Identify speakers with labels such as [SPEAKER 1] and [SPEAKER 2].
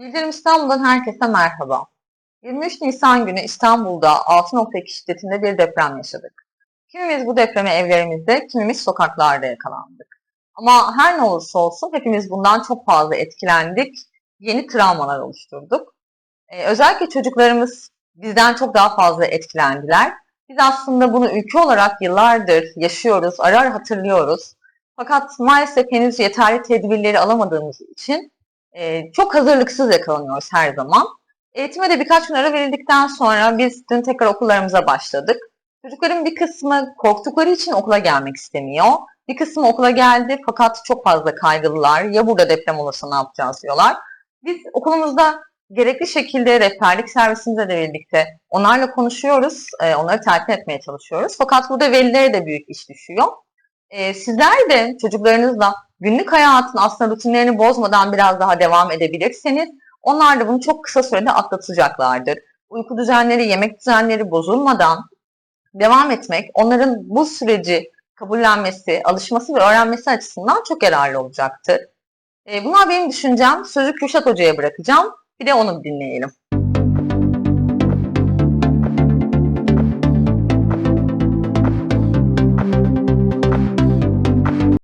[SPEAKER 1] Bildirim İstanbul'dan herkese merhaba. 23 Nisan günü İstanbul'da 6.2 şiddetinde bir deprem yaşadık. Kimimiz bu depreme evlerimizde, kimimiz sokaklarda yakalandık. Ama her ne olursa olsun hepimiz bundan çok fazla etkilendik, yeni travmalar oluşturduk. Ee, özellikle çocuklarımız bizden çok daha fazla etkilendiler. Biz aslında bunu ülke olarak yıllardır yaşıyoruz, arar hatırlıyoruz. Fakat maalesef henüz yeterli tedbirleri alamadığımız için e, çok hazırlıksız yakalanıyoruz her zaman. Eğitime de birkaç gün ara verildikten sonra biz dün tekrar okullarımıza başladık. Çocukların bir kısmı korktukları için okula gelmek istemiyor. Bir kısmı okula geldi fakat çok fazla kaygılılar. Ya burada deprem olursa ne yapacağız diyorlar. Biz okulumuzda gerekli şekilde rehberlik servisimizle de birlikte onlarla konuşuyoruz. e, Onları telkin etmeye çalışıyoruz. Fakat burada velilere de büyük iş düşüyor. E, Sizler de çocuklarınızla günlük hayatın aslında rutinlerini bozmadan biraz daha devam edebilirseniz onlar da bunu çok kısa sürede atlatacaklardır. Uyku düzenleri, yemek düzenleri bozulmadan devam etmek onların bu süreci kabullenmesi, alışması ve öğrenmesi açısından çok yararlı olacaktır. E, bunlar benim düşüncem. Sözü Kürşat Hoca'ya bırakacağım. Bir de onu dinleyelim.